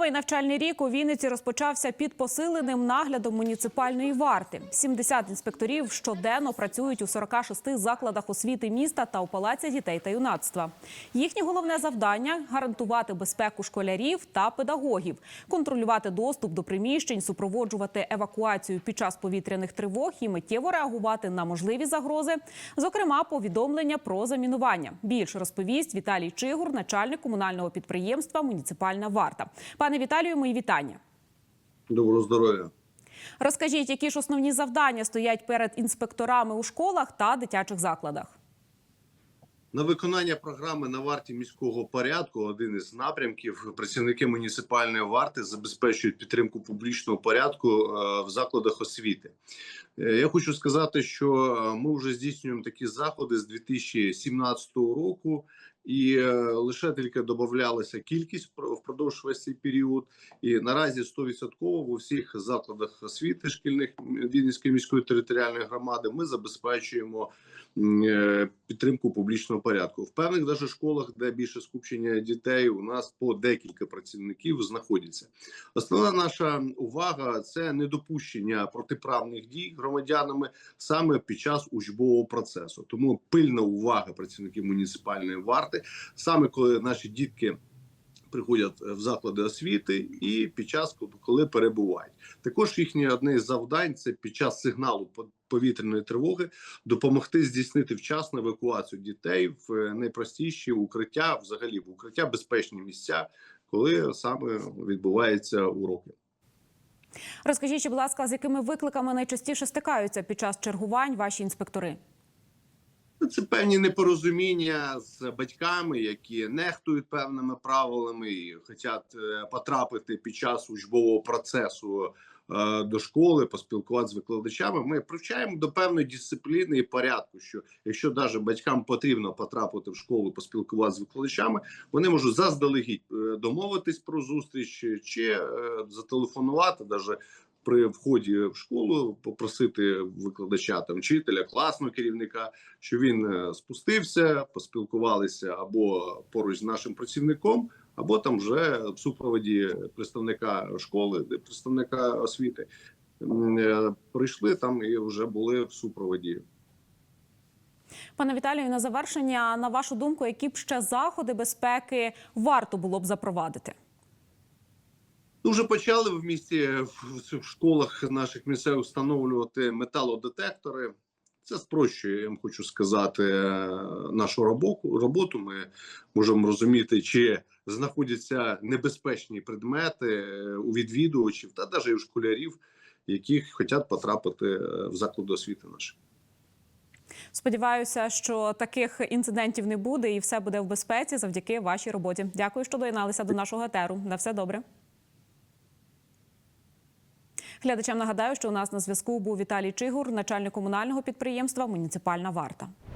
Новий навчальний рік у Вінниці розпочався під посиленим наглядом муніципальної варти. 70 інспекторів щоденно працюють у 46 закладах освіти міста та у палаці дітей та юнацтва. Їхнє головне завдання гарантувати безпеку школярів та педагогів, контролювати доступ до приміщень, супроводжувати евакуацію під час повітряних тривог і миттєво реагувати на можливі загрози, зокрема повідомлення про замінування. Більше розповість Віталій Чигур, начальник комунального підприємства Муніципальна варта. Пане Віталію, мої вітання. Доброго здоров'я. Розкажіть, які ж основні завдання стоять перед інспекторами у школах та дитячих закладах? На виконання програми на варті міського порядку один із напрямків працівники муніципальної варти забезпечують підтримку публічного порядку е, в закладах освіти. Е, Я хочу сказати, що е, ми вже здійснюємо такі заходи з 2017 року, і е, лише тільки додавалася кількість впро- впродовж весь цей період. І наразі 100% в усіх закладах освіти шкільних Вінницької міської територіальної громади ми забезпечуємо е, підтримку публічного порядку. В певних даже школах, де більше скупчення дітей, у нас по декілька працівників знаходяться. Основна наша увага це недопущення протиправних дій громадянами саме під час учбового процесу. Тому пильна увага працівників муніципальної варти, саме коли наші дітки. Приходять в заклади освіти і під час, коли перебувають, також їхнє одне із завдань це під час сигналу по- повітряної тривоги допомогти здійснити вчасну евакуацію дітей в найпростіші укриття, взагалі в укриття безпечні місця, коли саме відбуваються уроки. Розкажіть, будь ласка, з якими викликами найчастіше стикаються під час чергувань ваші інспектори? Ну, Це певні непорозуміння з батьками, які нехтують певними правилами і хочуть е, потрапити під час учбового процесу е, до школи, поспілкуватися з викладачами. Ми привчаємо до певної дисципліни і порядку. Що якщо навіть батькам потрібно потрапити в школу, поспілкуватися з викладачами, вони можуть заздалегідь е, домовитись про зустріч чи зателефонувати навіть при вході в школу попросити викладача там вчителя, класного керівника, що він е, спустився, поспілкувалися або поруч з нашим працівником, або там вже в супроводі представника школи, представника освіти. Е, Прийшли там і вже були в супроводі Пане Віталію, на завершення, на вашу думку, які б ще заходи безпеки варто було б запровадити? Ну, вже почали в місті в школах наших місцевих встановлювати металодетектори. Це спрощує, я вам хочу сказати, е, нашу робоку, роботу. Ми можемо розуміти, чи знаходяться небезпечні предмети е, у відвідувачів та навіть у школярів, які хочуть потрапити е, в заклади освіти наші. Сподіваюся, що таких інцидентів не буде і все буде в безпеці завдяки вашій роботі. Дякую, що доєдналися до нашого етеру. На все добре. Глядачам нагадаю, що у нас на зв'язку був Віталій Чигур, начальник комунального підприємства Муніципальна варта.